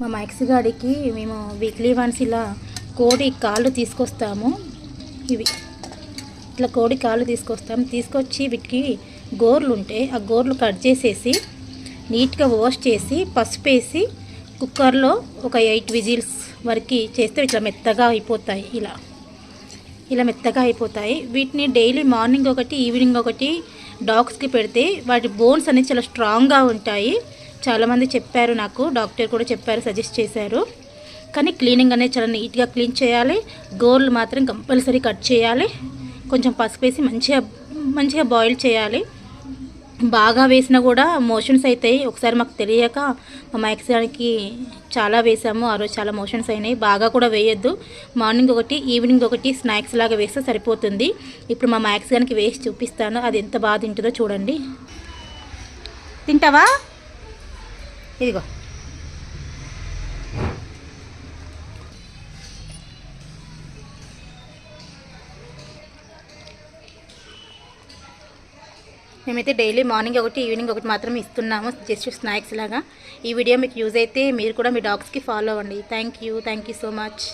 మా మైక్స్ గాడికి మేము వీక్లీ వన్స్ ఇలా కోడి కాళ్ళు తీసుకొస్తాము. ఇవి ఇట్లా కోడి కాళ్ళు తీసుకొస్తాం తీసుకొచ్చి వీటికి గోర్లు ఉంటే ఆ గోర్లు కట్ చేసేసి నీట్గా వాష్ చేసి పసుపు వేసి కుక్కర్లో ఒక ఎయిట్ విజిల్స్ వరకు చేస్తే ఇట్లా మెత్తగా అయిపోతాయి. ఇలా ఇలా మెత్తగా అయిపోతాయి. వీటిని డైలీ మార్నింగ్ ఒకటి ఈవినింగ్ ఒకటి డాగ్స్కి పెడితే వాటి బోన్స్ అనేవి చాలా స్ట్రాంగ్గా ఉంటాయి. చాలామంది చెప్పారు నాకు డాక్టర్ కూడా చెప్పారు సజెస్ట్ చేశారు. కానీ క్లీనింగ్ అనేది చాలా నీట్గా క్లీన్ చేయాలి. గోర్లు మాత్రం కంపల్సరీ కట్ చేయాలి. కొంచెం పసుపు వేసి మంచిగా మంచిగా బాయిల్ చేయాలి. బాగా వేసినా కూడా మోషన్స్ అవుతాయి. ఒకసారి మాకు తెలియక మా మైక్సానికి చాలా వేసాము. ఆ రోజు చాలా మోషన్స్ అయినాయి. బాగా కూడా వేయొద్దు. మార్నింగ్ ఒకటి ఈవినింగ్ ఒకటి స్నాక్స్ లాగా వేస్తే సరిపోతుంది. ఇప్పుడు మా మ్యాక్స్ గానికి వేసి చూపిస్తాను. అది ఎంత బాగా తింటుందో చూడండి. తింటావా? ఇదిగో. మేమైతే డైలీ మార్నింగ్ ఒకటి ఈవినింగ్ ఒకటి మాత్రం ఇస్తున్నాము జస్ట్ స్నాక్స్ లాగా. ఈ వీడియో మీకు యూజ్ అయితే మీరు కూడా మీ డాగ్స్కి ఫాలో అవ్వండి. Thank you thank you so much.